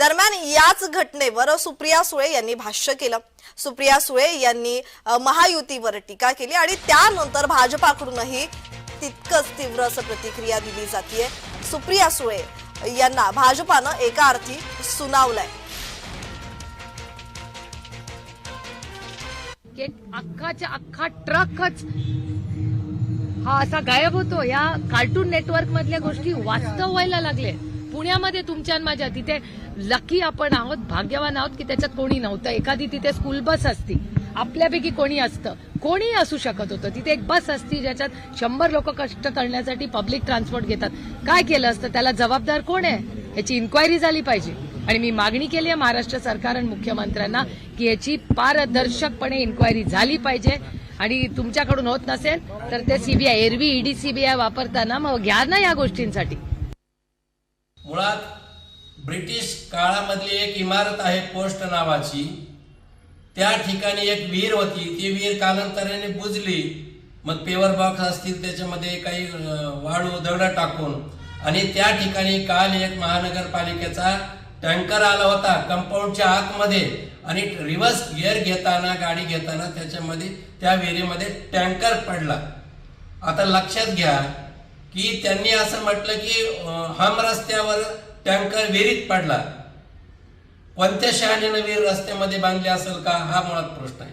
दरम्यान याच घटनेवर सुप्रिया सुळे यांनी भाष्य केलं. सुप्रिया सुळे यांनी महायुतीवर टीका केली आणि त्यानंतर भाजपाकडूनही तितकंच तीव्र असं प्रतिक्रिया दिली जातीये. सुप्रिया सुळे यांना भाजपानं एका अर्थी सुनावलंय अख्खाच्या अख्खा ट्रकच हा असा गायब होतो. या कार्टून नेटवर्क मधल्या गोष्टी वास्तव व्हायला लागले. पुण्यामध्ये तुमच्या माझ्या तिथे लकी आपण आहोत भाग्यवान आहोत की त्याच्यात कोणी नव्हतं. एखादी तिथे स्कूल बस असती. आपल्यापैकी कोणी असतं. कोणीही असू शकत होतं. तिथे एक बस असती ज्याच्यात शंभर लोक कष्ट करण्यासाठी पब्लिक ट्रान्सपोर्ट घेतात. काय केलं असतं? त्याला जबाबदार कोण आहे? याची इन्क्वायरी झाली पाहिजे. आणि मी मागणी केली आहे महाराष्ट्र सरकार आणि मुख्यमंत्र्यांना की याची पारदर्शकपणे इन्क्वायरी झाली पाहिजे. आणि तुमच्याकडून होत नसेल तर ते सीबीआय एरवी ईडी सीबीआय वापरताना मग घ्या ना या गोष्टींसाठी. मुळात ब्रिटिश काळामधली एक इमारत आहे पोस्ट नावाची. त्या ठिकाणी एक विहीर होती. ती विहीर कालांतराने बुजली. मग पेवर बॉक्स असतील त्याच्यामध्ये काही वाळू दगड टाकून. आणि त्या ठिकाणी काल एक महानगरपालिकेचा टँकर आला होता कंपाऊंडच्या आतमध्ये. आणि रिव्हर्स गिअर घेताना गाडी घेताना त्याच्यामध्ये त्या विहिरीमध्ये टँकर पडला. आता लक्षात घ्या की त्यांनी असं म्हटलं की हम रस्त्यावर टँकर विहिरीत पडला. कोणत्या शहाणीनं विहीर रस्त्यामध्ये बांधली असेल का? हा मुळात प्रश्न आहे.